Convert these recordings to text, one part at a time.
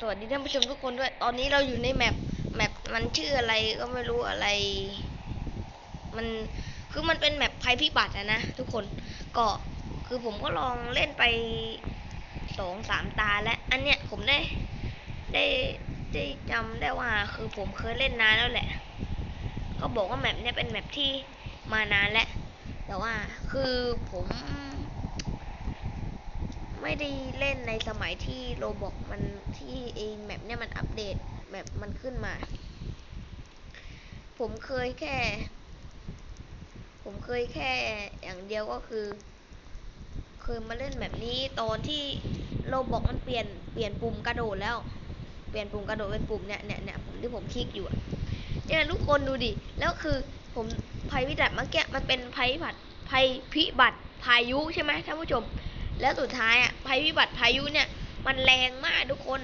สวัสดีท่านผู้ชมทุกคนด้วย ตอนนี้เราอยู่ในแมปแมปมันชื่ออะไรก็ไม่รู้อะไร มันคือมันเป็นแมปภัยพิบัติอะนะทุกคนก็คือผมก็ลองเล่นไปสองสามตาแล้ว อันเนี้ยผมได้ได้ได้จำได้ว่า คือผมเคยเล่นนานแล้วแหละเขาบอกว่าแมปเนี้ยเป็นแมปที่มานานแล้วแต่ว่าคือผม ไม่ได้เล่นในสมัยที่โรบอกมันที่ไอแมปเนี่ยมันอัปเดตแมปมันขึ้นมา ผมเคยแค่ ผมเคยแค่อย่างเดียวก็คือ เคยมาเล่นแบบนี้ตอนที่โรบอกมันเปลี่ยนเปลี่ยนปุ่มกระโดดแล้ว เปลี่ยนปุ่มกระโดดเป็นปุ่มเนี่ยเนี่ยเนี่ยปุ่มที่ผมคลิกอยู่เนี่ยทุกคนดูดิ แล้วคือผมภัยพิบัติเมื่อกี้มันเป็นภัยพิบัติภัยพิบัติพายุใช่ไหมท่านผู้ชม แล้วสุดท้ายอะภัยพิบัติพายุเนี่ย มันแรงมากทุกคน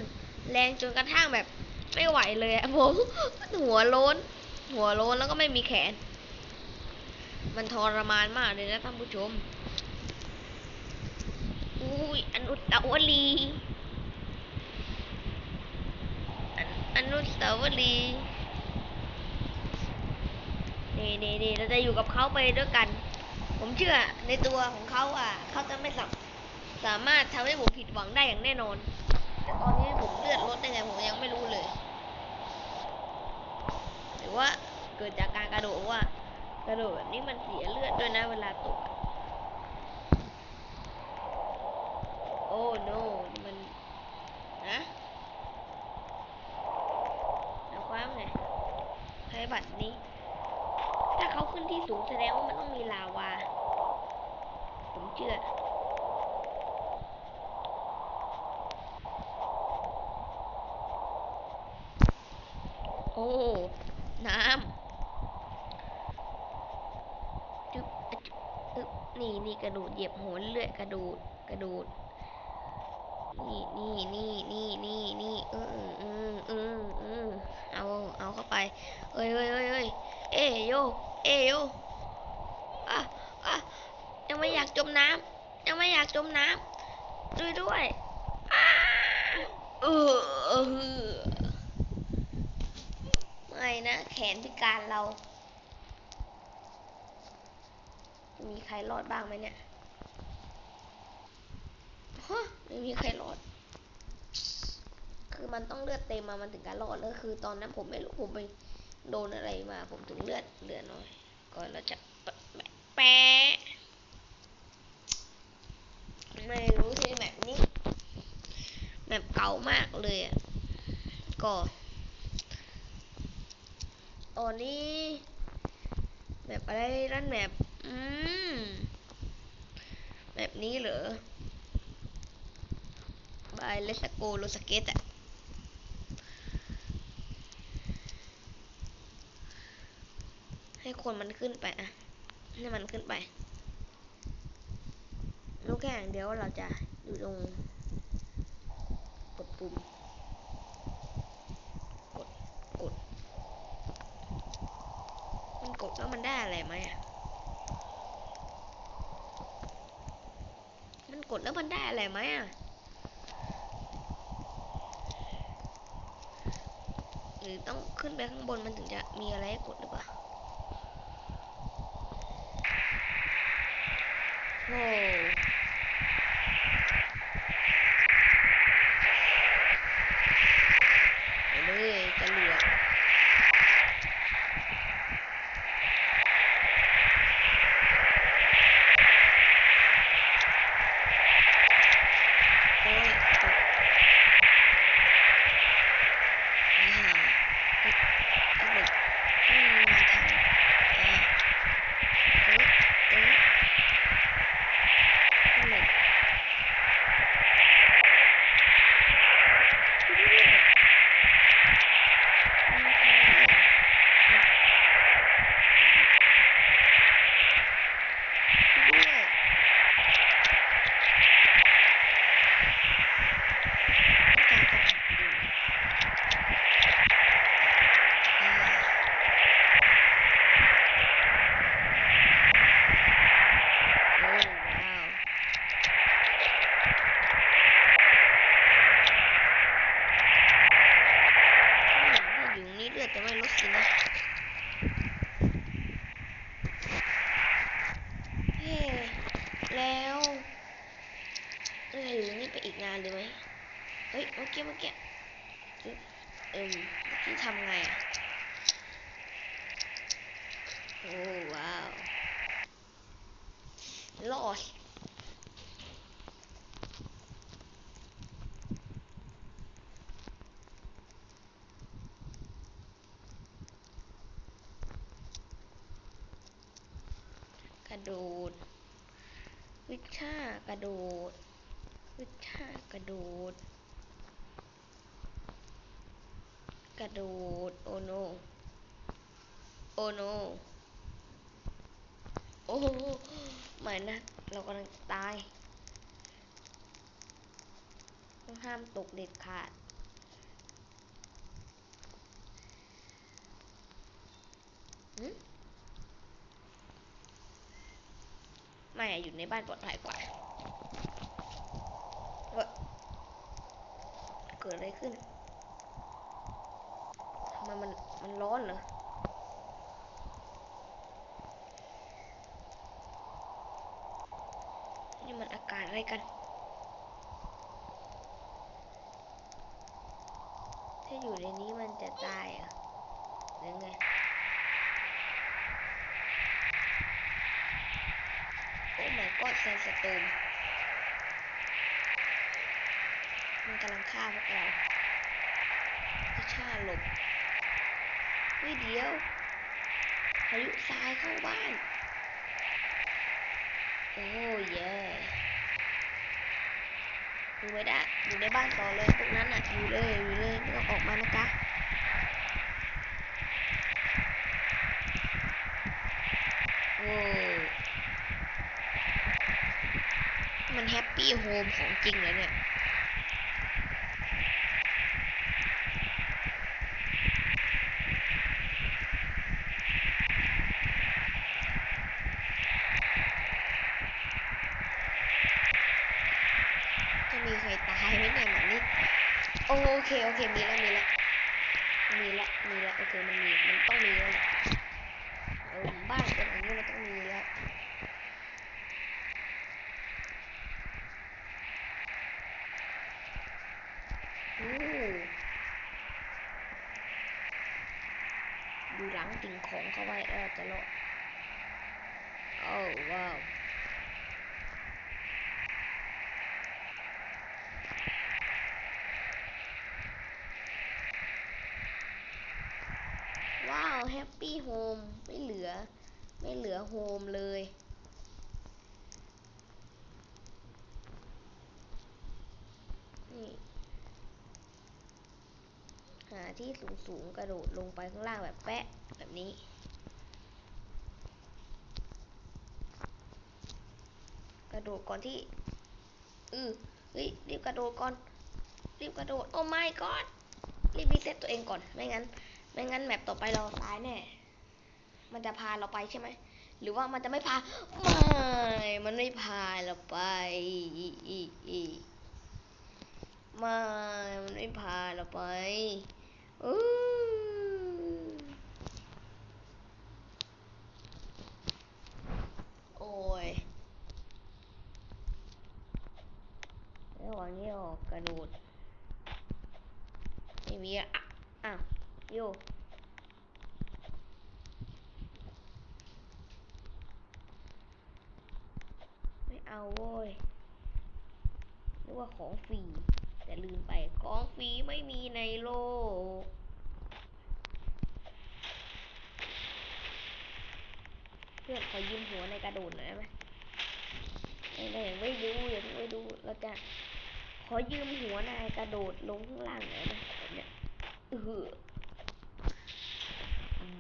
แรงจนกระทั่งแบบไม่ไหวเลยอะผมหัวโล้น หัวโล้นแล้วก็ไม่มีแขน มันทรมานมากเลยนะท่านผู้ชมอุ้ยอนุสาวรีย์อันอนุสาวรีย์เน่นี่เราจะอยู่กับเขาไปด้วยกัน ผมเชื่อในตัวของเขาอะ เขาจะไม่สับ สามารถทำให้ผมผิดหวังได้อย่างแน่นอน แต่ตอนนี้ผมเลือดลดได้ไงผมยังไม่รู้เลย หรือว่าเกิดจากการกระโดดว่ากระโดดแบบนี้มันเสียเลือดด้วยนะเวลาตกโอ้ no นี่มันนะแล้วความไงใช้บัตรนี้ ถ้าเขาขึ้นที่สูงแสดงว่ามันต้องมีลาวา ผมเชื่อ น้ำจึ๊บอะจึ๊บอึ๊บนี่นี่ก ระโดดเหยียบหัวเลื่อยกระโดดกระโดดนี่นี่นี่นี่นี่นี่เออเออเออเออเอาเอาเข้าไปเอ้ยเอ้ยเอ้ยเอ้ยเอยโยเอยโยอะอะยังไม่อยากจมน้ำยังไม่อยากจมน้ำด้วยด้วยอ้าเออเออไม่นะแขนพิการเรา มีใครรอดบ้างไหมเนี่ยฮะไม่มีใครรอด คือมันต้องเลือดเต็มมามันถึงจะรอดแล้วคือ ตอนนั้นผมไม่รู้ผมไปโดนอะไรมา ผมถึงเลือดเหลือน้อยก่อนเราจะแปะไม่รู้ที่แบบนี้แบบเก่ามากเลยอะก็ตอนนี้แบบอะไรนั่นแบบ อืม แบบนี้เหรอบายเลสโกโลสเกตอะให้คนมันขึ้นไปอะให้มันขึ้นไปรู้แค่งเดี๋ยวเราจะอยู่ตรงกดปุ่มกดกด มันกดแล้วมันได้อะไรไหมอะมัน กดแล้วมันได้อะไรไหมอะหรือต้องขึ้นไปข้างบนมันถึงจะมีอะไรให้กดหรือเปล่าโอ้ไปเลยจรวดโอ้ยตกอ่าเอ๊ะเอ๊ะเด็กให้มันมาทางอ่าเอ๊ะเอ๊ะนั่นแหละอืม เฮ้ยเมื่อกี้เมื่อกี้จึ๊บเอิมเมื่อกี้ทำไงอะ โอ้ว้าวลอสกระ โดด วิชากระโดด วิชากระโดด กระโดด โอโน โอโน โอ้โหไม่นะ เรากำลังตาย ต้องห้ามตกเด็ดขาดหึ ไม่อยู่ในบ้านปลอดภัยกว่าเกิดอะไรขึ้นทำไมมันมันร้อนเหรอนี่มันอากาศอะไรกันถ้าอยู่ในนี้มันจะตายเรอะหรือไง โอ้ my god แซนสโตมมันกำลังฆ่าพวกเราพิชาหลบเฮ้ยเดียวพายุทรายเข้าบ้าน โอ้เย่อยู่ไม่ได้อยู่ในบ้านต่อเลยพวกนั้นอะอยู่เลยอยู่เลยไม่ต้องออกมานะจ๊ะโอ้ ตี้โฮมของจริงเลยเนี่ยจะมีใครตายไหมเนี่ยแบบนี้ โอเค โอเค มีแล้วมีแล้วมีแล้วมีแล้วโอเคมันมีมันต้องมีแล้วบ้านเป็นอย่างนี้มันต้องมีแล้ว ดูหลังสิ่งของเขาไว้เออจะรอดโอ้ว้าวว้าวแฮปปี้โฮมไม่เหลือ ไม่เหลือโฮมเลย นี่ หาที่สูงๆกระโดดลงไปข้างล่างแบบแปะแบบนี้ กระโดดก่อนที่อือเฮ้ยรีบกระโดดก่อน รีบกระโดด โอ้ my god รีบรีเซ็ตตัวเองก่อน ไม่งั้น ไม่งั้นแมปต่อไปเราตายแน่ มันจะพาเราไปใช่ไหม หรือว่ามันจะไม่พา ไม่ มันไม่พาเราไปอีอีอีไม่ มันไม่พาเราไป โอ้ยระหว่างนี้ออกกระโดดไม่มีอะอะอ้าวโยไม่เอาโว้ยนึกว่าของฟรี แต่ลืมไปของฟรีไม่มีในโลก เพื่อนขอยืมหัวในกระโดดหน่อยไหมไม่ได้ไม่ดูอย่าเพิ่ดูเราจะขอยืมหัวนายกระโดดลงข้างล่างหน่อยไหมเนี้ยเออ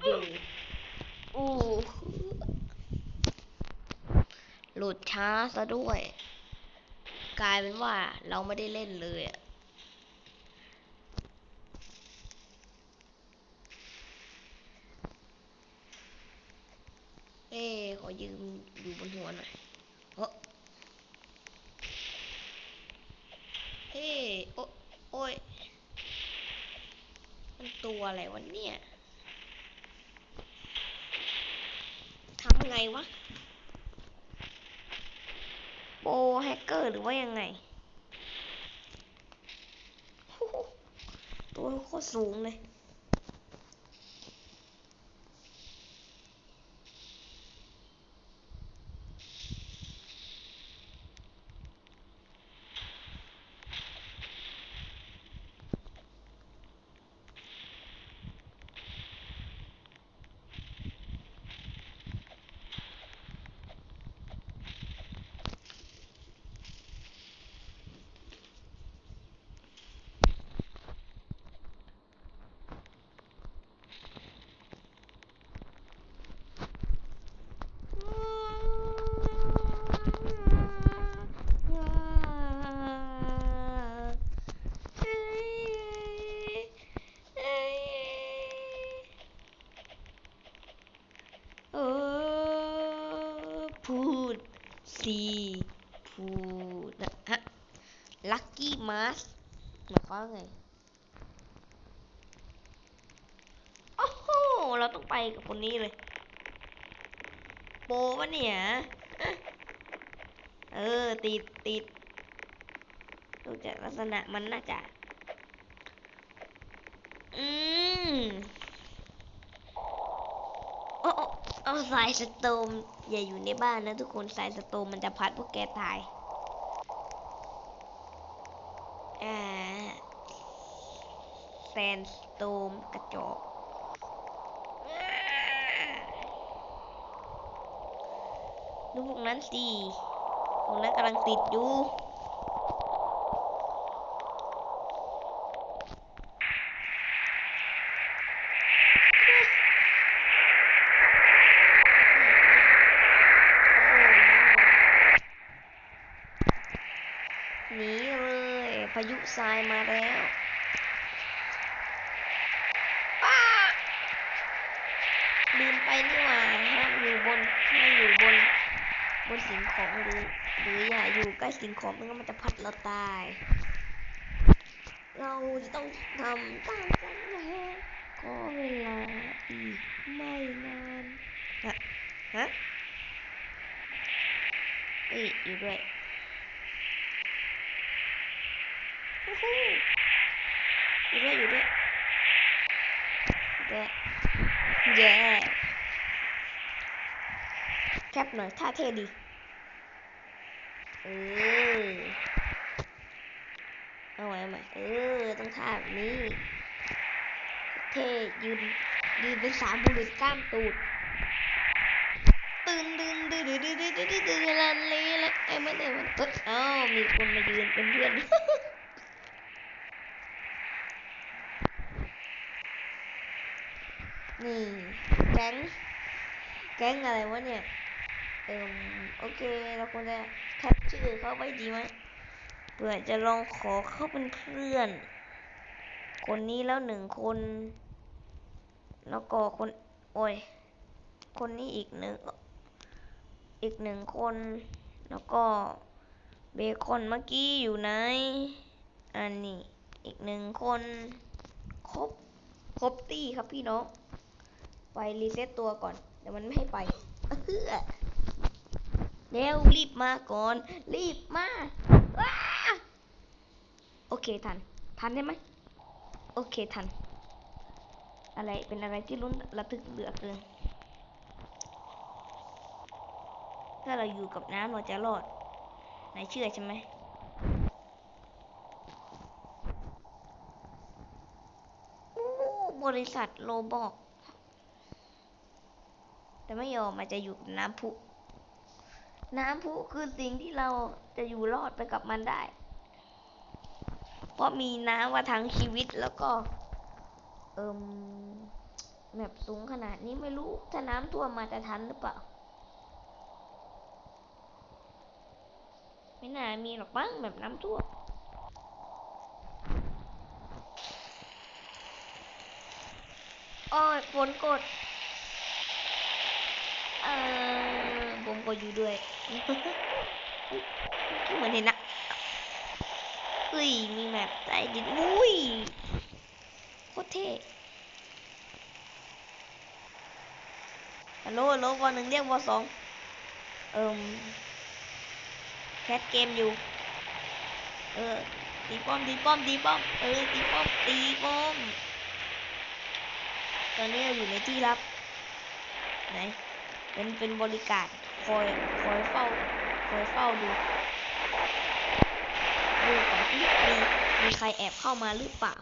เดอู้หลุดช้าซะด้วย กลายเป็นว่าเราไม่ได้เล่นเลยอะเอ้ขอยืมอยู่บนหัวหน่อยเฮ้อเฮ้โอโอ้ย มันตัวอะไรวะเนี่ย ทำไงวะ ปรแฮกเกอร์หรือว่ายังไงตัวโคตรสูงเลย ติดติดดูจากลักษณะมันน่าจะ อืมโอ้โอ้เอาสายสโตมอย่าอยู่ในบ้านนะทุกคนสายสโตมมันจะพัดพวกแกตายอแซนสโตมกระจกดูพวกนั้นสิ ตรงนั้นกำลังติดอยู่หนีเลย พายุทรายมาแล้วป้าลืมไปนี่หว่าห้ามอยู่บนห้ามอยู่บน บนสิ่งของหรื อหรืออย่าอยู่ใกล้สิ่งของไม่งั้นมันจะพัดเราตาย เราจะต้องทำตามสัญญาขอเวลาอีกไม่นานฮะฮะเอ้ยอยู่ด้วยฮู้ฮู้อยู่ด้วยอยู่ด้วยอยู่ด้วยแย่แคปหน่อยท่าเท่ดี เออ เอาไว้เอาใหม่เออ ต้องท่าแบบนี้ เท่ยืนยืนเป็นสามบุรุษกล้ามตูดตื่นตื่นตื่นตื่นตื่นตื่นตื่นตื่นตื่นลันเลยละไอ้มันไอ้มันเอ้ยเอ้ามีคนมายืนเป็นเพื่อนนี่แก๊งแก๊งอะไรวะเนี่ย เอิมโอเคเราควรจะแคปชื่อเขาไว้ดีไหมเผื่อจะลองขอเข้าเป็นเพื่อน คนนี้แล้วหนึ่งคน แล้วก็คน โอ้ย คนนี้อีกหนึ่งอีกหนึ่งคน แล้วก็เบคอนเมื่อกี้อยู่ไหน อันนี้อีกหนึ่งคน ครบ ครบตี้ครับพี่น้อง ไปรีเซ็ตตัวก่อนเดี๋ยวมันไม่ให้ไปเออ เร็วรีบมาก่อน รีบมาว้าโอเคทัน ทันได้ไหมโอเคทัน อะไรเป็นอะไรที่ลุ้นระทึกเหลือเกินถ้าเราอยู่กับน้ำเราจะรอดนายเชื่อใช่ไหมอู้บริษัทโลบอก แต่ไม่ยอมมาจะอยู่กับน้ำพุ น้ำพุคือสิ่งที่เราจะอยู่รอดไปกับมันได้ เพราะมีน้ำมาทั้งชีวิตแล้วก็ เอิมแบบสูงขนาดนี้ไม่รู้ ถ้าน้ำท่วมมาจะทันหรือเปล่า ไม่น่ามีหรอกมั้งแบบน้ำท่วมโอ้ยฝนกด เออ ก็อยู่ด้วยเหมือนเห็นนะเฮ้ย มีแมปใต้ดินอุ้ยโคตรเท่ฮัลโหลฮัลโหลวอหนึ่งเรียกวอสองเอิมแคทเกมอยู่ เออ ตีป้อม ตีป้อม ตีป้อม เออ ตีป้อม ตีป้อม ตอนนี้เราอยู่ในที่ลับ ไหน เป็น เป็นบริการ คอยคอยเฝ้าคอยเฝ้าดูดูก่อนที่มีมีใครแอบเข้ามาหรือเปล่า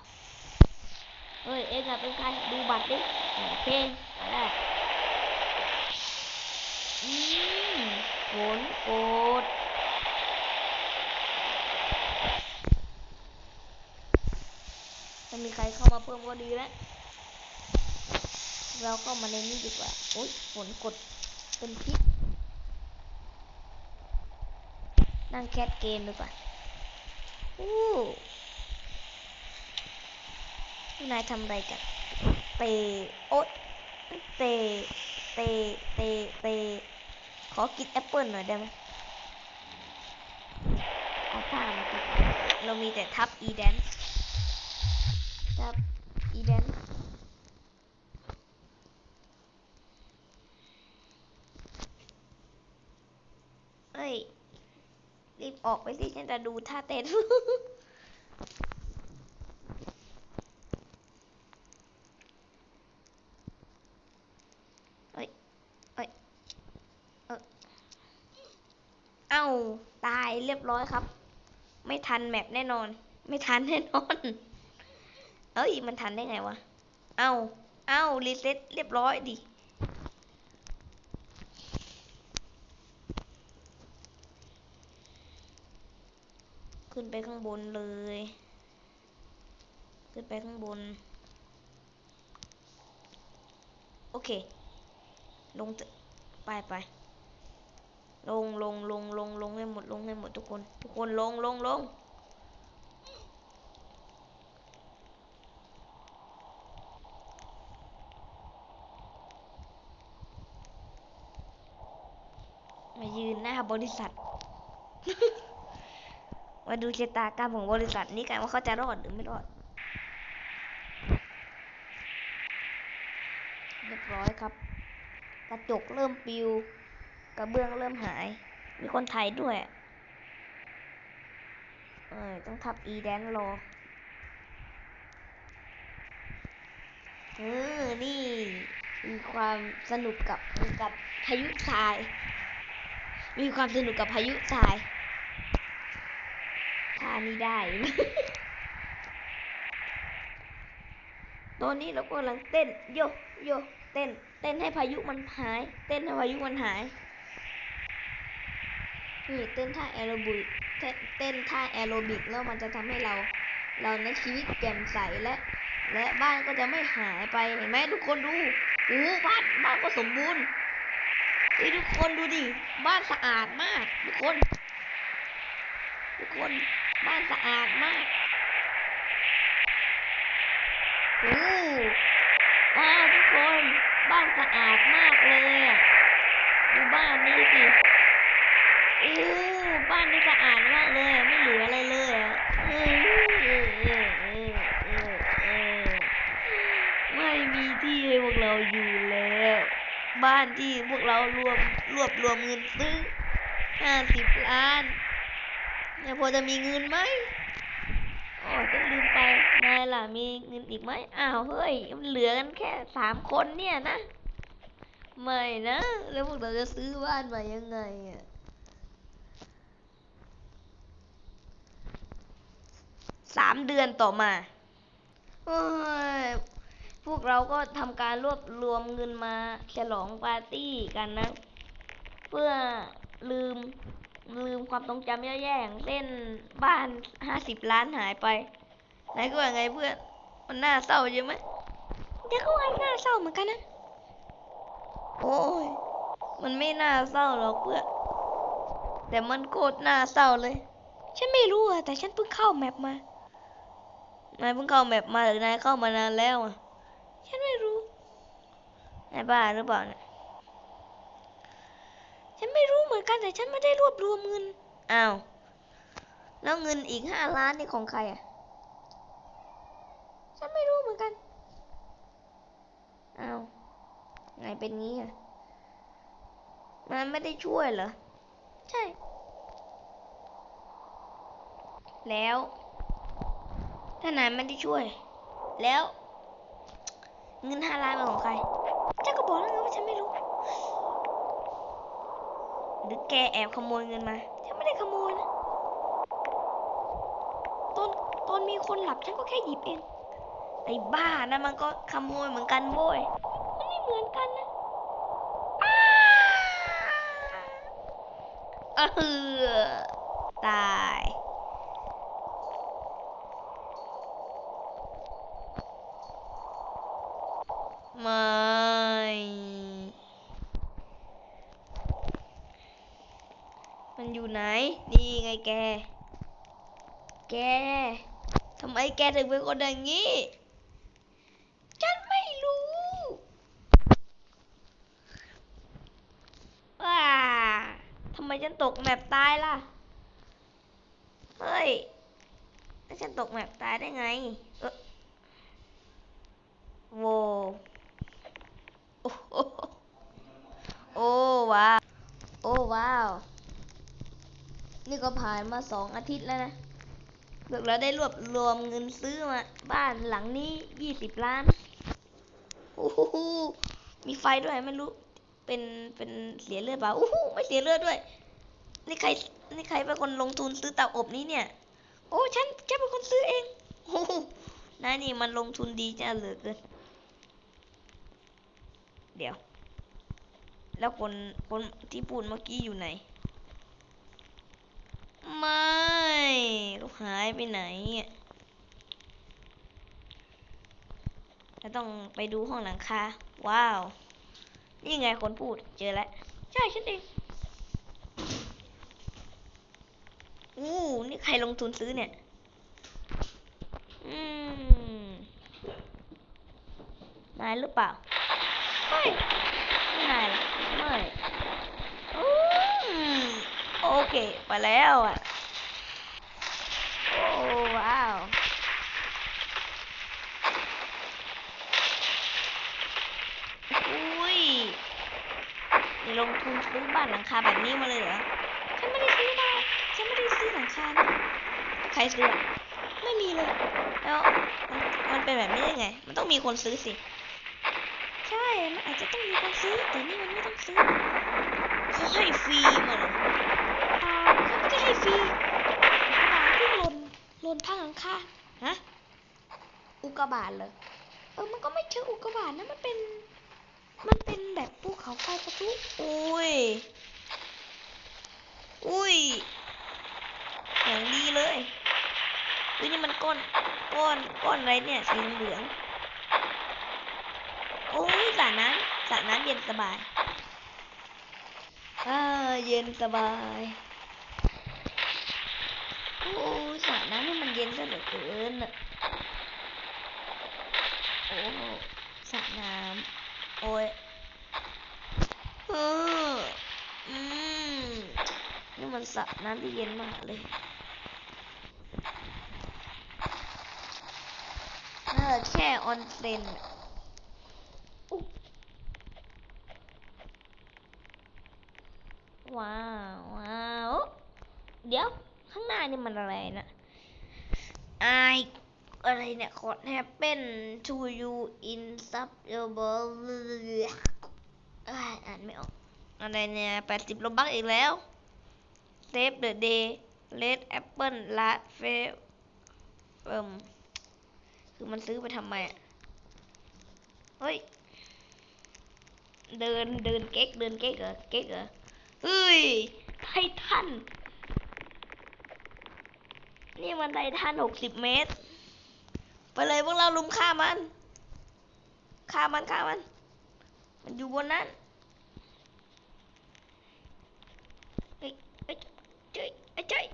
เฮ้ยเอ็งอะเป็นใครดูบัตรดิโอเคมาได้อืมฝนโกรธถ้ามีใครเข้ามาเพิ่มก็ดีแล้วเราก็มาในนี้ดีกว่า โอ๊ยฝนกดเป็นพิษ นั่งแคสเกมดีกว่าอู้นายทำอะไรกัน เตะโอ๊ยเตะเตะเตะเตะขอกินแอปเปิลหน่อยได้ไหมเอาผ้ามาติดเรามีแต่ทับอีแดนทับอีแดน เอ้ย รีบ ออกไปสิฉันจะดูท่าเต้นเอ้ยเอ้ยเออเอ้า ตายเรียบร้อยครับ ไม่ทันแมปแน่นอน ไม่ทันแน่นอน เอ้ย มันทันได้ไงวะ เอ้า เอ้า รีเซ็ตเรียบร้อยดิ ขึ้นไปข้างบนเลย ขึ้นไปข้างบน โอเค ลงไปไปลงลงลงลงลงให้หมดลงให้หมดทุกคน ทุกคนลงลงลงมายืนหน้าบริษัท มาดูชะตากรรมของบริษัทนี้กันว่าเขาจะรอดหรือไม่รอด เรียบร้อยครับ กระจกเริ่มปิว กระเบื้องเริ่มหาย มีคนไทยด้วยเออต้องทับอีแดนรอเออนี่มีความสนุกกับกับพายุทราย มีความสนุกกับพายุทราย ท่านี้ได้ ตอนนี้เรากำลังเต้นโยโยเต้น เต้นให้พายุมันหาย เต้นให้พายุมันหาย นี่เต้นท่าแอโรบิกเต้นเต้นท่าแอโรบิกแล้วมันจะทำให้เรา เราในชีวิตแจ่มใสและ และบ้านก็จะไม่หายไปเห็นไหมทุกคนดูโอ้บ้านบ้านก็สมบูรณ์นี่ทุกคนดูดิ บ้านสะอาดมาก ทุกคน ทุกคน บ้านสะอาดมากโอ้ว้าวทุกคน บ้านสะอาดมากเลยอะ ดูบ้านนี้สิโอ้บ้านนี้สะอาดมากเลย ไม่เหลืออะไรเลยอะไม่มีที่ให้พวกเราอยู่แล้ว บ้านที่พวกเรารวมรวบรวมเงินซื้อห้าสิบล้าน นี่ยพอจะมีเงินไหมอ๋อจะลืมไป นายล่ะ มีเงินอีกไหมอ้าว เฮ้ย มันเหลือกันแค่สามคนเนี่ยนะ ไม่นะ แล้วพวกเราจะซื้อบ้านมายังไงอะสามเดือนต่อมาเฮ้ยพวกเราก็ทำการรวบรวมเงินมาฉลองปาร์ตี้กันนะ เพื่อลืม ลืมความทรงจำแย่ๆอย่างเช่นบ้านห้าสิบล้านหายไปไหนก็ว่าไงเพื่อนมันน่าเศร้าใช่ไหมเดี๋ยวก็ว่าน่าเศร้าเหมือนกันนะโอ้ยมันไม่น่าเศร้าหรอกเพื่อนแต่มันโคตรน่าเศร้าเลย ฉันไม่รู้อะแต่ฉันเพิ่งเข้าแมปมานายเพิ่งเข้าแมปมาหรือนายเข้ามานานแล้วอะฉันไม่รู้นายบ้าหรือเปล่าเนี่ย ฉันไม่รู้เหมือนกันแต่ฉันไม่ได้รวบรวมเงิน อ้าว แล้วเงินอีกห้าล้านนี่ของใครอะ ฉันไม่รู้เหมือนกัน อ้าวไงเป็นงี้อะ มันไม่ได้ช่วยเหรอ ใช่ แล้ว ถ้านายไม่ได้ช่วย แล้ว เงินห้าล้านเป็นของใครเจ้าก็บอกแล้วไงว่าฉันไม่รู้ หรือแกแอบขโมยเงินมาฉันไม่ได้ขโมยนะตอนตอนมีคนหลับฉันก็แค่หยิบเองไอ้บ้านะมันก็ขโมยเหมือนกันโว้ยมันไม่เหมือนกันนะอ้าเออตาย ไม่ มันอยู่ไหน นี่ไงแก แกทำไมแกถึงเป็นคนอย่างนี้ ฉันไม่รู้ว้าทำไมฉันตกแมปตายล่ะ เฮ้ยแล้วฉันตกแมปตายได้ไง เออโวโอ้โหโอ้ว้าว โอ้ว้าว นี่ก็ผ่านมาสองอาทิตย์แล้วนะพวกเราได้รวบรวมเงินซื้อมา บ้านหลังนี้ยี่สิบล้านโอ้โหมีไฟด้วยไม่รู้ เป็น เป็นเสียเลือดเปล่าโอ้โหไม่เสียเลือดด้วย นี่ใคร นี่ใครเป็นคนลงทุนซื้อเตาอบนี้เนี่ย โอ้ ฉัน ฉันเป็นคนซื้อเอง โอ้โหนายนี่มันลงทุนดีจ้าเหลือเกิน เดี๋ยว แล้วคน คนที่พูดเมื่อกี้อยู่ไหน ไม่เขาหายไปไหนอะเราต้องไปดูห้องหลังคาว้าว นี่ไงคนพูดเจอแล้ว ใช่ฉันเองอู้นี่ใครลงทุนซื้อเนี่ย อืมนายหรือเปล่าไม่ไม่นายหรอกไม่อืม โอเคไปแล้วอะ โอ้ว้าวอุ้ยนี่ลงทุนซื้อบ้านหลังคาแบบนี้มาเลยเหรอฉันไม่ได้ซื้อบ้านฉันไม่ได้ซื้อหลังคานะใครซื้อไม่มีเลย แล้วมันเป็นแบบนี้ได้ไง มันต้องมีคนซื้อสิ มันอาจจะต้องมีคนซื้อ แต่นี่มันไม่ต้องซื้อ เขาให้ฟรีมาเหรออ่าเขาไม่ได้ให้ฟรีกระดาษที่หล่นหล่นทางหลังคาฮะ อุกกาบาตเหรอ เออ มันก็ไม่เชิงอุกกาบาตนะ มันเป็น มันเป็นแบบภูเขาไฟปะทุอุ้ยอุ้ยอย่างดีเลยอุ้ยนี่มันก้อน ก้อน ก้อนอะไรเนี่ย สีเหลืองๆโอ้ย สระน้ำสระน้ำเย็นสบายอ่าเย็นสบาย โอ้สระน้ำนี่มันเย็นซะเหลือเกินอะโอ้สระน้ำโอ้ยเอออืมนี่มันสระน้ำที่เย็นมากเลยเออแค่ออนเซ็นอะอุ๊ยว้าว ว้าว เดี๋ยวข้างหน้านี่มันอะไรนะไออะไรเนี่ยขอดแฮปเป็น to you in sub your ball อ่านไม่ออก อะไรเนี่ยแปดสิบลบักอีกแล้ว save the day red apple last f a v เอิมคือมันซื้อไปทำไมอะเฮ้ย เดินเดินเก๊กเดินเก๊กเหรอเก๊กเหรอเฮ้ยไททัน นี่มันไททันหกสิบเมตร ไปเลยพวกเราลุมฆ่ามัน ฆ่ามันฆ่ามัน มันอยู่บนนั้นเอ้ยเอ้ยเจ้ยเอ้เจ้ย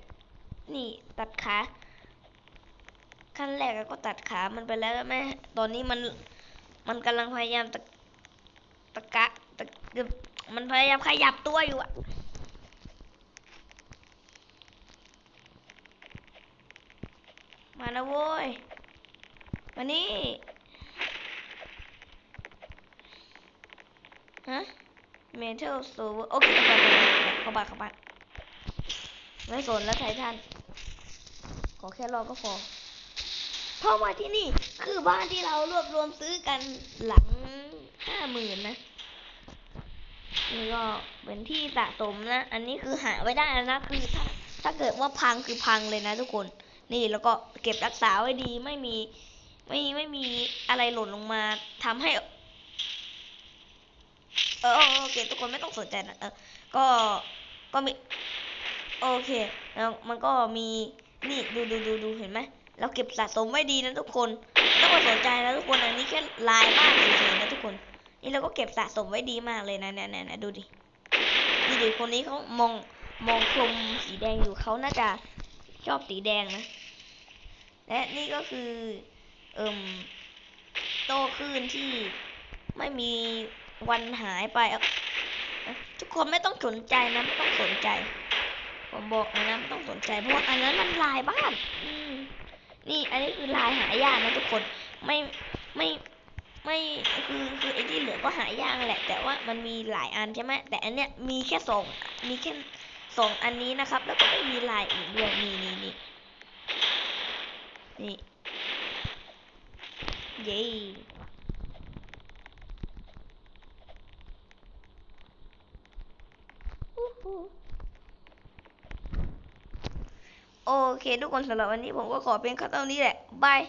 นี่ตัดขาขั้นแรกก็ตัดขา มันไปแล้วแม่ ตอนนี้มัน มันกำลังพยายามตะตะกะตะกมันพยายามขยับตัวอยู่อะ มานะโว้ย มานี่ ฮะเมทัลโซเวอร์โอเคเข้าไปเข้าไปเข้าไปไม่สนแล้วไททัน ขอแค่รอก็พอเพราะว่าที่นี่คือบ้านที่เรารวบรวมซื้อกันหลังห้าหมื่นนะนี่ก็เป็นที่สะสมนะ อันนี้คือหาไว้ได้แล้วนะ คือถ้าถ้าเกิดว่าพังคือพังเลยนะทุกคน นี่แล้วก็เก็บรักษาไว้ดีไม่มีไม่ไม่มีอะไรหล่นลงมาทำให้ เออโอเคทุกคนไม่ต้องสนใจนะเออก็ก็มีโอเคแล้วมันก็มีนี่ดูดูดูดูเห็นไหมเราเก็บสะสมไว้ดีนะทุกคนต้องไปสนใจนะทุกคนอันนี้แค่ลายบ้านเฉยๆนะทุกคน นี่เราก็เก็บสะสมไว้ดีมากเลยนะเนี่ยเนี่ยเนี่ยดูดินี่ดิคนนี้เขามองมองคลุมสีแดงอยู่เขาน่าจะชอบสีแดงนะ และนี่ก็คือเอิ่มโต้คลื่นที่ไม่มีวันหายไป ทุกคนไม่ต้องสนใจนะไม่ต้องสนใจ ผมบอกนะไม่ต้องสนใจเพราะอันนั้นมันลายบ้านนี่อันนี้คือลายหายากนะทุกคนไม่ไม่ไม่คือคือไอ้ที่เหลือก็หายากแหละ แต่ว่ามันมีหลายอันใช่ไหมแต่อันเนี้ยมีแค่สองมีแค่สองอันนี้นะครับ แล้วก็ไม่มีลายอื่นด้วยนี่นี่นี่ นี่ เย้อู้หูโอเค ทุกคนสำหรับวันนี้ผมก็ขอเป็นแค่เท่านี้แหละ บาย